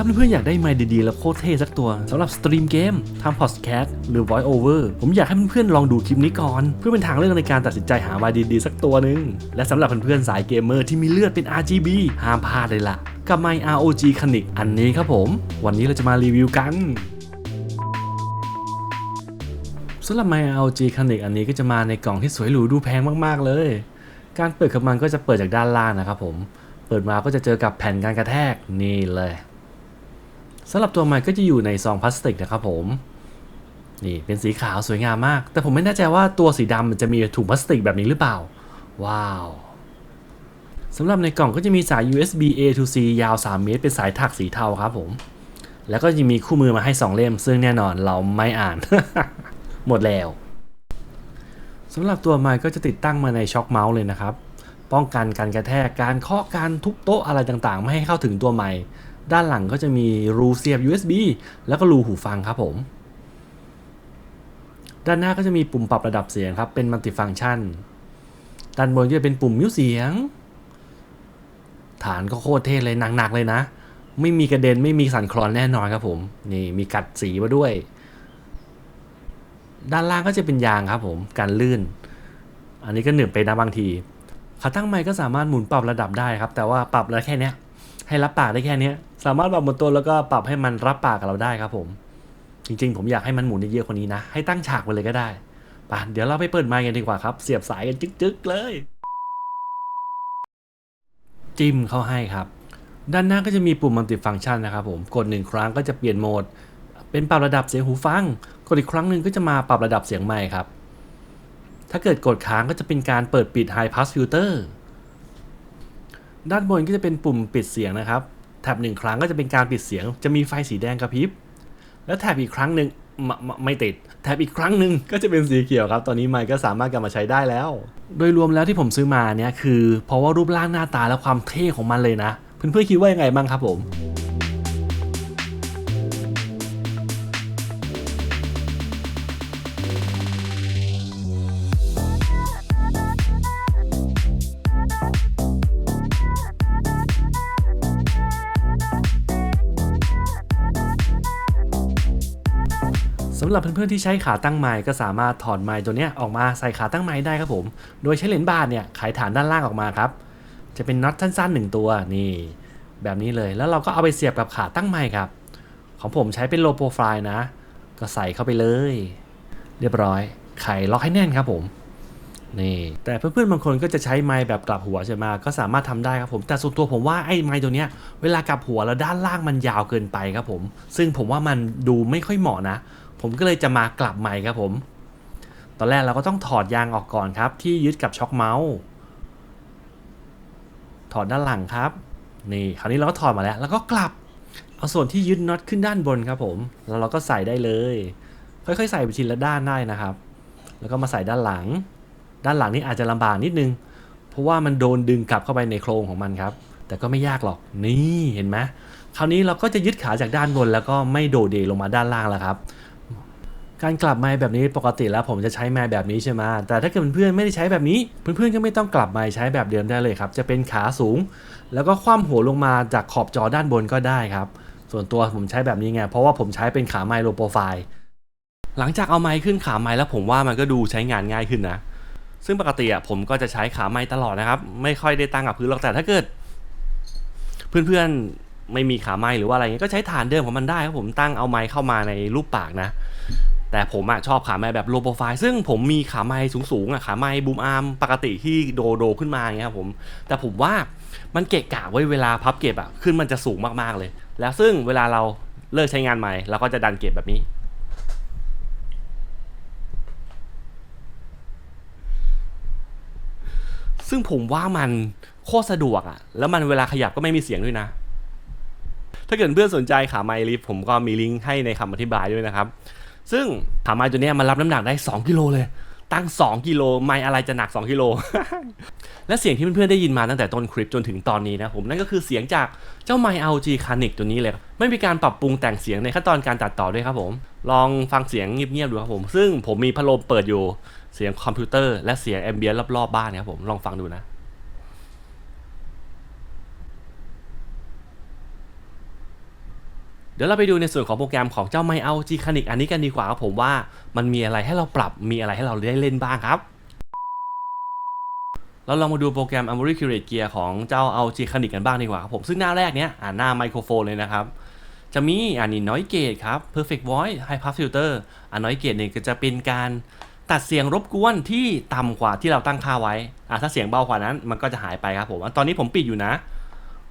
ถ้าเพื่อนๆอยากได้ไมค์ดีๆ แล้วโคตรเท่สักตัวสำหรับสตรีมเกมทำพอดแคสต์หรือ voice over ผมอยากให้เพื่อนๆลองดูคลิปนี้ก่อน เพื่อเป็นทางเลือกในการตัดสินใจหาไมค์ดีๆ สักตัวหนึ่งและสำหรับเพื่อนๆสายเกมเมอร์ที่มีเลือดเป็น RGB ห้ามพลาดเลยล่ะ กับไมค์ ROG Conic อันนี้ครับผม วันนี้เราจะมารีวิวกันสำหรับ My LG Conic อันนี้ก็จะมาในกล่องที่สวยหรูดูแพงมากๆเลย การเปิดของมันก็จะเปิดจากด้านล่างนะครับผมเปิดมาก็จะเจอกับแผ่นการกระแทกนี่เลย สำหรับตัวใหม่ก็จะอยู่ในซองพลาสติกนะครับผมนี่เป็นสีขาวสวยงามมาก แต่ผมไม่แน่ใจว่าตัวสีดำมันจะมีถุงพลาสติกแบบนี้หรือเปล่า ว้าวสำหรับในกล่องก็จะมีสาย USB A to C ยาว 3 เมตร เป็นสายถักสีเทาครับผม แล้วก็จะมีคู่มือมาให้ 2 เล่ม ซึ่งแน่นอนเราไม่อ่าน หมดแล้วสำหรับตัวไมค์ก็จะติดตั้งมาในช็อคเมาส์เลยนะครับ ป้องกันการกระแทกการเคาะการทุบโต๊ะอะไรต่างๆ ไม่ให้เข้าถึงตัวไมค์ ด้านหลังก็จะมีรูเสียบ USB แล้วก็รูหูฟังครับผม ด้านหน้าก็จะมีปุ่มปรับระดับเสียงครับ เป็นมัลติฟัง c t ชัน ด้านบนก็จะเป็นปุ่มมิวเสียง ฐานก็โคตรเท่เลยหนักๆเลยนะ ไม่มีกระเด็นไม่มีสั่นคลอนแน่นอนครับผม นี่มีกัดสีมาด้วย ด้านล่างก็จะเป็นยางครับผมกันลื่น อันนี้ก็หนึบไปนะบางทีขาตั้งไมค์ก็สามารถหมุนปรับระดับได้ครับ แต่ว่าปรับแล้วแค่เนี้ย ให้รับปากได้แค่นี้สามารถปรับหมดตัวแล้วก็ปรับให้มันรับปากกับเราได้ครับผม จริง ๆ ผมอยากให้มันหมุนได้เยอะกว่านี้นะ ให้ตั้งฉากไปเลยก็ได้ป่ะเดี๋ยวเราไปเปิดไมค์กันดีกว่าครับ เสียบสายกันจึ๊กๆเลย จิ้มเข้าให้ครับ ด้านหน้าก็จะมีปุ่มมัลติฟัง c t ชันนะครับผม กดหนึ่งครั้งก็จะเปลี่ยนโหมด เป็นปรับระดับเสียงหูฟัง กดอีกครั้งหนึ่งก็จะมาปรับระดับเสียงใหม่ครับ ถ้าเกิดกดค้างก็จะเป็นการเปิดปิด High Pass Filter ด้านบนก็จะเป็นปุ่มปิดเสียงนะครับ แท็บหนึ่งครั้งก็จะเป็นการปิดเสียง จะมีไฟสีแดงกระพริบ แล้วแท็บอีกครั้งหนึ่งไม่ไม่ไม่ติด แท็บอีกครั้งหนึ่งก็จะเป็นสีเขียวครับ ตอนนี้ไมค์ก็สามารถกลับมาใช้ได้แล้ว โดยรวมแล้วที่ผมซื้อมาเนี่ยคือ เพราะว่ารูปร่างหน้าตาและความเท่ของมันเลยนะ เพื่อนๆคิดว่ายังไงบ้างครับผม สำหรับเพื่อนๆที่ใช้ขาตั้งไม้ก็สามารถถอดไม้ตัวนี้ออกมาใส่ขาตั้งไม้ได้ครับผม โดยใช้เลนส์บาร์เนี่ยไขฐานด้านล่างออกมาครับ จะเป็นน็อตสั้นๆหนึ่งตัวนี่แบบนี้เลยแล้วเราก็เอาไปเสียบกับขาตั้งไม้ครับ ของผมใช้เป็นโลโปรไฟล์นะ ก็ใส่เข้าไปเลย เรียบร้อย ไขล็อกให้แน่นครับผมนี่แต่เพื่อนๆบางคนก็จะใช้ไม้แบบกลับหัวใช่ไหมก็สามารถทำได้ครับผมแต่ส่วนตัวผมว่าไอ้ไม้ตัวเนี้ยเวลากลับหัวแล้วด้านล่างมันยาวเกินไปครับผม ซึ่งผมว่ามันดูไม่ค่อยเหมาะนะ ผมก็เลยจะมากลับใหม่ครับผม ตอนแรกเราก็ต้องถอดยางออกก่อนครับ ที่ยึดกับช็อคเมาส์ถอดด้านหลังครับ นี่คราวนี้เราก็ถอดมาแล้ว แล้วก็กลับ เอาส่วนที่ยึดน็อตขึ้นด้านบนครับผม แล้วเราก็ใส่ได้เลย ค่อยๆ ใส่ไปทีละด้านได้นะครับ แล้วก็มาใส่ด้านหลัง ด้านหลังนี่อาจจะลำบากนิดนึง เพราะว่ามันโดนดึงกลับเข้าไปในโครงของมันครับ แต่ก็ไม่ยากหรอก นี่เห็นไหมคราวนี้เราก็จะยึดขาจากด้านบนแล้วก็ไม่โดดเดลงมาด้านล่างแล้วครับ การกลับไม้แบบนี้ปกติแล้วผมจะใช้ไม้แบบนี้ใช่ไหมแต่ถ้าเกิดเพื่อนๆไม่ได้ใช้แบบนี้ เพื่อนๆก็ไม่ต้องกลับไม้ใช้แบบเดิมได้เลยครับ จะเป็นขาสูง แล้วก็คว่ำหัวลงมาจากขอบจอด้านบนก็ได้ครับ ส่วนตัวผมใช้แบบนี้ไง เพราะว่าผมใช้เป็นขาไม้โลโปรไฟล์ หลังจากเอาไม้ขึ้นขาไม้แล้วผมว่ามันก็ดูใช้งานง่ายขึ้นนะ ซึ่งปกติอะผมก็จะใช้ขาไม้ตลอดนะครับ ไม่ค่อยได้ตั้งกับพื้นหรอกแต่ถ้าเกิด เพื่อนๆไม่มีขาไม้หรือว่าอะไรเงี้ยก็ใช้ฐานเดิมของมันได้ครับผมตั้งเอาไม้เข้ามาในรูปปากนะ แต่ผมอะชอบขาไม้แบบโลโปรไฟล์ซึ่งผมมีขาไม้สูงๆอะขาไม้บูมอาร์มปกติที่โดโดขึ้นมาเงี้ยครับผม แต่ผมว่ามันเกะกะไว้เวลาพับเก็บอะขึ้นมันจะสูงมากๆเลย แล้วซึ่งเวลาเราเลิกใช้งานใหม่เราก็จะดันเก็บแบบนี้ซึ่งผมว่ามันโคตรสะดวกอะแล้วมันเวลาขยับก็ไม่มีเสียงด้วยนะ ถ้าเกิดเพื่อนสนใจขาไมลิฟผมก็มีลิงก์ให้ในคำอธิบายด้วยนะครับ ซึ่งขาไม้ตัวนี้มันรับน้ำหนักได้ 2 กิโลเลย ตั้ง 2 กิโลไม้อะไรจะหนัก 2 กิโล และเสียงที่เพื่อนๆได้ยินมาตั้งแต่ต้นคลิปจนถึงตอนนี้นะผมนั่นก็คือเสียงจากเจ้าไมค์ LG Canic ตัวนี้เลย ไม่มีการปรับปรุงแต่งเสียงในขั้นตอนการตัดต่อด้วยครับผม ลองฟังเสียงเงียบๆดูครับผม ซึ่งผมมีพัดลมเปิดอยู่เสียงคอมพิวเตอร์และเสียงแอมเบียนรอบๆบ้านครับผมลองฟังดูนะ เดี๋ยวเราไปดูในส่วนของโปรแกรมของเจ้าไมเอาจีคานิกอันนี้กันดีกว่าครับผมว่ามันมีอะไรให้เราปรับมีอะไรให้เราได้เล่นบ้างครับเราลองมาดูโปรแกรม a m o r y Curate Gear ของเจ้าเอาจีคานิกกันบ้างดีกว่าครับผมซึ่งหน้าแรกเนี้ยอ่าหน้าไมโครโฟนเลยนะครับ จะมีอันนี้ noise gate ครับ perfect voice high pass filter อัน noise gate เนี่ยก็จะเป็นการตัดเสียงรบกวนที่ต่ำกว่าที่เราตั้งค่าไว้อ่าถ้าเสียงเบากว่านั้นมันก็จะหายไปครับผมตอนนี้ผมปิดอยู่นะ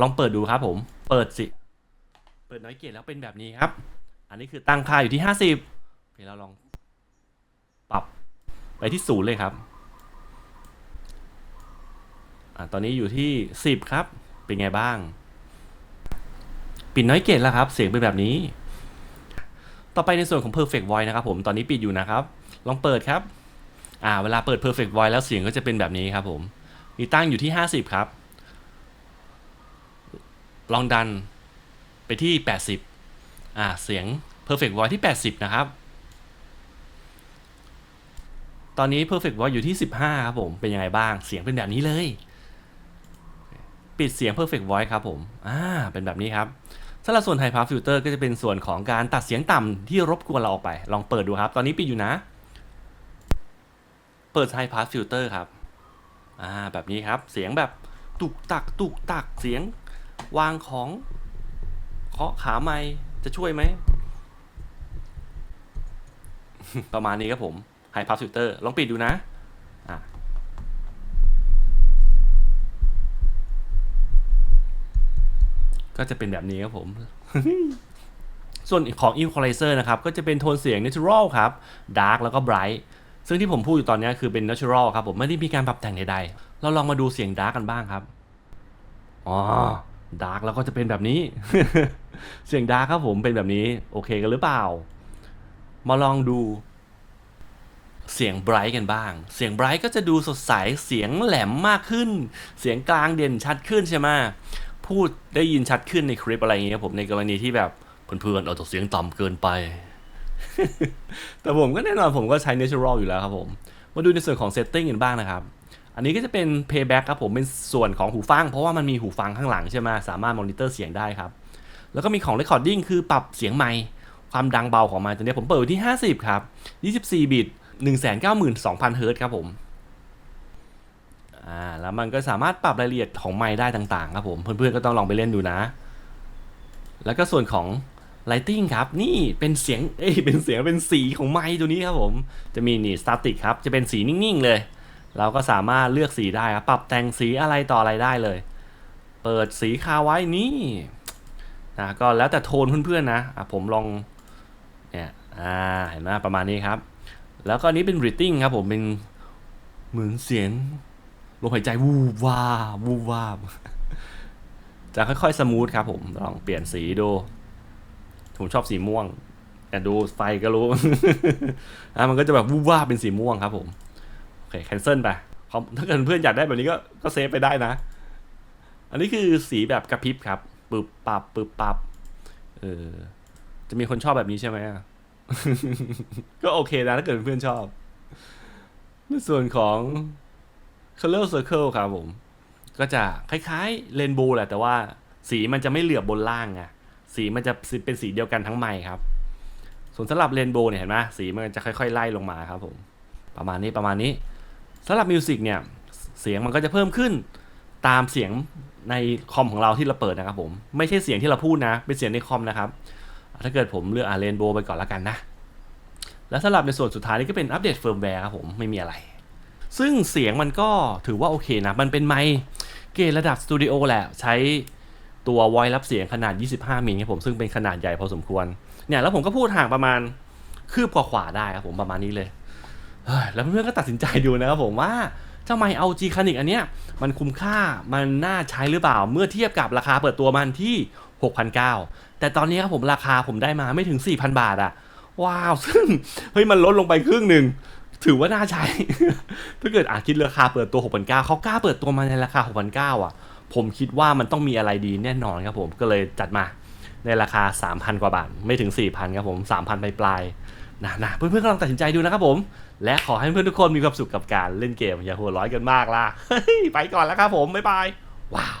ลองเปิดดูครับผมเปิดสิ เปิด noise gate แล้วเป็นแบบนี้ครับ อันนี้คือตั้งค่าอยู่ที่50โอเคเราลองปรับไปที่ศูนย์เลยครับอ่าตอนนี้อยู่ที่10ครับ เป็นไงบ้าง ปิดน้อยเกตแล้วครับ เสียงเป็นแบบนี้ ต่อไปในส่วนของ perfect voice นะครับผม ตอนนี้ปิดอยู่นะครับ ลองเปิดครับ อ่า เวลาเปิด perfect voice แล้วเสียงก็จะเป็นแบบนี้ครับผม มีตั้งอยู่ที่ 50 ครับ ลองดัน ไปที่ 80 อ่า เสียง perfect voice ที่ 80 นะครับ ตอนนี้ perfect voice อยู่ที่ 15 ครับผม เป็นยังไงบ้าง เสียงเป็นแบบนี้เลย ปิดเสียง perfect voice ครับผม อ่า เป็นแบบนี้ครับสำหรับส่วน high pass filter ก็จะเป็นส่วนของการตัดเสียงต่ำที่รบกวนเราออกไป ลองเปิดดูครับ ตอนนี้ปิดอยู่นะ เปิด high pass filter ครับ อ่า แบบนี้ครับ เสียงแบบตุกตักตุกตัก เสียงวางของาะขาไม้จะช่วยไหม ประมาณนี้ครับผม high pass filter ลองปิดดูนะอ่าก็จะเป็นแบบนี้ครับผม ส่วนของ Equalizer นะครับ ก็จะเป็นโทนเสียง Natural ครับ Dark แล้วก็ Bright ซึ่งที่ผมพูดอยู่ตอนนี้คือเป็น Natural ครับผม ไม่ได้มีการปรับแต่งใดๆ เราลองมาดูเสียง Dark กันบ้างครับ อ๋อ Dark แล้วก็จะเป็นแบบนี้ เสียง Dark ครับผมเป็นแบบนี้ โอเคกันหรือเปล่า มาลองดูเสียง Bright กันบ้าง เสียง Bright ก็จะดูสดใส เสียงแหลมมากขึ้น เสียงกลางเด่นชัดขึ้นใช่ไหมพูดได้ยินชัดขึ้นในคลิปอะไรอย่างเงี้ยผมในกรณีที่แบบเพื่อนๆเอาตัวเสียงต่ำเกินไป แต่ผมก็แน่นอนผมก็ใช้ natural อยู่แล้วครับผม มาดูในส่วนของ setting กันบ้างนะครับ อันนี้ก็จะเป็น playback ครับผมเป็นส่วนของหูฟัง เพราะว่ามันมีหูฟังข้างหลังใช่ไหมสามารถมอนิเตอร์เสียงได้ครับ แล้วก็มีของ recording คือปรับเสียงไมค์ความดังเบาของมันตัวนี้ผมเปิดไว้ที่ 50 ครับ 24 บิต 192,000 เฮิร์ตครับผมอ่าแล้วมันก็สามารถปรับรายละเอียดของไมค์ได้ต่างๆ ครับผม เพื่อนๆก็ต้องลองไปเล่นดูนะ แล้วก็ส่วนของ Lighting ครับ นี่เป็นเสียงเอ้ยเป็นเสียงเป็นสีของไมค์ตัวนี้ครับผม จะมีนี่ Static ครับ จะเป็นสีนิ่งๆเลย เราก็สามารถเลือกสีได้ครับปรับแต่งสีอะไรต่ออะไรได้เลย เปิดสีคาไว้นี่นะก็แล้วแต่โทนเพื่อนๆนะอะผมลองเนี่ยอ่าเห็นไหมประมาณนี้ครับ แล้วก็อันนี้เป็น Breathing ครับผมเป็นเหมือนเสียงลมหายใจวูบวาวูบวาบจะค่อยๆ สมูทครับผม ลองเปลี่ยนสีดู ผมชอบสีม่วง แต่ดูไฟก็รู้ อะมันก็จะแบบวูบวาบเป็นสีม่วงครับผม เคแคนเซิลไปถ้าเกิดเพื่อนอยากได้แบบนี้ก็ก็เซฟไปได้นะ อันนี้คือสีแบบกระพริบครับปึบปับปึบปับเออจะมีคนชอบแบบนี้ใช่ไหมอะก็โอเคนะถ้าเกิดเพื่อนชอบ ในส่วนของ Color Circle ครับผม ก็จะคล้ายๆเรนโบว์แหละแต่ว่าสีมันจะไม่เหลือบบนล่างไงสีมันจะเป็นสีเดียวกันทั้งไมค์ครับ ส่วนสำหรับเรนโบว์เนี่ยเห็นไหมสีมันจะค่อยๆไล่ลงมาครับผม ประมาณนี้ประมาณนี้ สำหรับมิวสิกเนี่ย เสียงมันก็จะเพิ่มขึ้นตามเสียงในคอมของเราที่เราเปิดนะครับผม ไม่ใช่เสียงที่เราพูดนะ เป็นเสียงในคอมนะครับ ถ้าเกิดผมเลือกอ่าเรนโบไปก่อนละกันนะ แล้วสำหรับในส่วนสุดท้ายนี่ก็เป็นอัปเดตเฟิร์มแวร์ครับผม ไม่มีอะไร ซึ่งเสียงมันก็ถือว่าโอเคนะ มันเป็นไมค์เกรดระดับสตูดิโอแหละ ใช้ตัวไวรับเสียงขนาด 25 มิลครับผม ซึ่งเป็นขนาดใหญ่พอสมควร เนี่ย แล้วผมก็พูดห่างประมาณคืบกว่าขวาได้ครับผมประมาณนี้เลย แล้วเพื่อนๆก็ตัดสินใจดูนะครับผมว่าเจ้าไมเอาจีคานิกอันเนี้ยมันคุ้มค่ามันน่าใช้หรือเปล่า เมื่อเทียบกับราคาเปิดตัวมันที่ 6,900 แต่ตอนนี้ครับผมราคาผมได้มาไม่ถึง 4,000 บาทอะว้าว ซึ่งเฮ้ยมันลดลงไปครึ่งหนึ่งถือว่าน่าใช้ ถ้าเกิดอาคิดราคาเปิดตัว 6,900เขากล้าเปิดตัวมาในราคา 6,900อะ ผมคิดว่ามันต้องมีอะไรดีแน่นอนครับผมก็เลยจัดมาในราคา 3,000 กว่าบาท ไม่ถึง 4,000 ครับผม 3,000 ปลาย นะนะเพื่อนๆกำลังตัดสินใจดูนะครับผม และขอให้เพื่อนทุกคนมีความสุขกับการเล่นเกมอย่าหัวร้อยกันมากล่ะไปก่อนแล้วครับผมบ๊ายบายว้าว